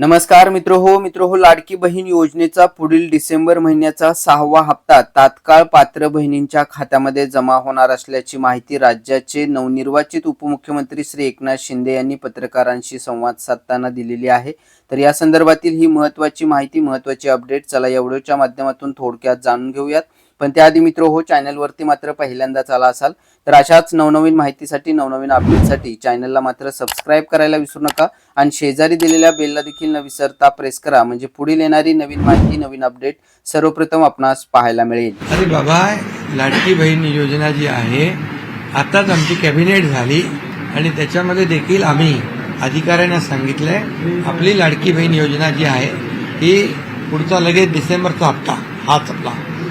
नमस्कार मित्र हो मित्र हो लाडकी बहीण योजनेचा पुढील डिसेंबर महिन्याचा सहावा हप्ता तात्काळ पात्र बहिणींच्या खात्यामध्ये जमा होणार असल्याची माहिती राज्याचे नवनिर्वाचित उपमुख्यमंत्री श्री एकनाथ शिंदे यांनी पत्रकारांशी संवाद साधताना दिलेली आहे. तर या संदर्भातील ही महत्वाची माहिती महत्वाची अपडेट चला या व्हिडिओच्या माध्यमातून थोडक्यात जाणून घेऊयात. पण त्याआधी मित्र हो चॅनलवरती मात्र पहिल्यांदाच आला असाल तर अशाच नवनवीन माहितीसाठी नवनवीन अपडेटसाठी चॅनलला मात्र सबस्क्राईब करायला विसरू नका आणि शेजारी दिलेल्या बेलला देखील न विसरता प्रेस करा म्हणजे पुढील येणारी नवीन माहिती नवीन अपडेट सर्वप्रथम आपणास पाहायला मिळेल. अरे बाबा लाडकी बहीण योजना जी आहे आताच आमची कॅबिनेट झाली आणि त्याच्यामध्ये देखील आम्ही अधिकाऱ्यांना सांगितलंय आपली लाडकी बहीण योजना जी आहे ही पुढचा लगेच डिसेंबरचा हप्ता हाच आपला.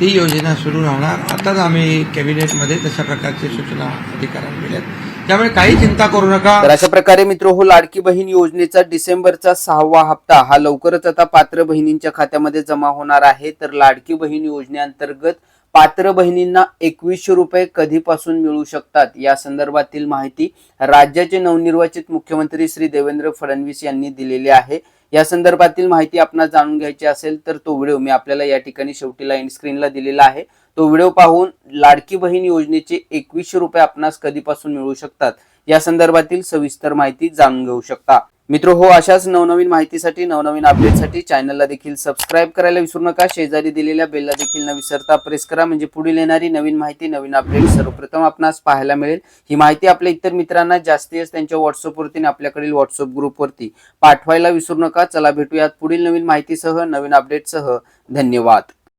ती योजना सुरू राहणार. आताच आम्ही कॅबिनेटमध्ये तशा प्रकारची सूचना अधिकाऱ्यांना दिल्यात. त्यामुळे काही चिंता करू नका. तर अशा प्रकारे मित्र हो लाडकी बहीण योजनेचा डिसेंबरचा सहावा हप्ता हा लवकरच आता पात्र बहिणींच्या खात्यामध्ये जमा होणार आहे. तर लाडकी बहीण योजनेअंतर्गत पात्र बहिणींना एकवीसशे रुपये कधीपासून मिळू शकतात? या संदर्भातील माहिती राज्याचे नवनिर्वाचित मुख्यमंत्री श्री देवेंद्र फडणवीस यांनी दिलेली आहे. या संदर्भातील माहिती आपणास जाणून घ्यायची असेल तर तो व्हिडिओ मी आपल्याला या ठिकाणी शेवटीला एंड स्क्रीनला दिलेला आहे. तो व्हिडिओ पाहून लाडकी बहीण योजनेचे एकवीसशे रुपये आपणास कधीपासून मिळू शकतात? या संदर्भातील सविस्तर माहिती जाणून घेऊ शकता. मित्र हो अशाच नवनवीन माहितीसाठी नवनवीन अपडेटसाठी चॅनलला देखील सबस्क्राईब करायला विसरू नका. शेजारी दिलेल्या बेलला देखील न विसरता प्रेस करा. म्हणजे पुढील येणारी नवीन माहिती नवीन अपडेट सर्वप्रथम आपणास पाहायला मिळेल. ही माहिती आपल्या इतर मित्रांना जास्तीत जास्त त्यांच्या व्हॉट्सअपवरती आणि आपल्याकडील व्हॉट्सअप ग्रुपवरती पाठवायला विसरू नका. चला भेटूयात पुढील नवीन माहितीसह नवीन अपडेटसह धन्यवाद.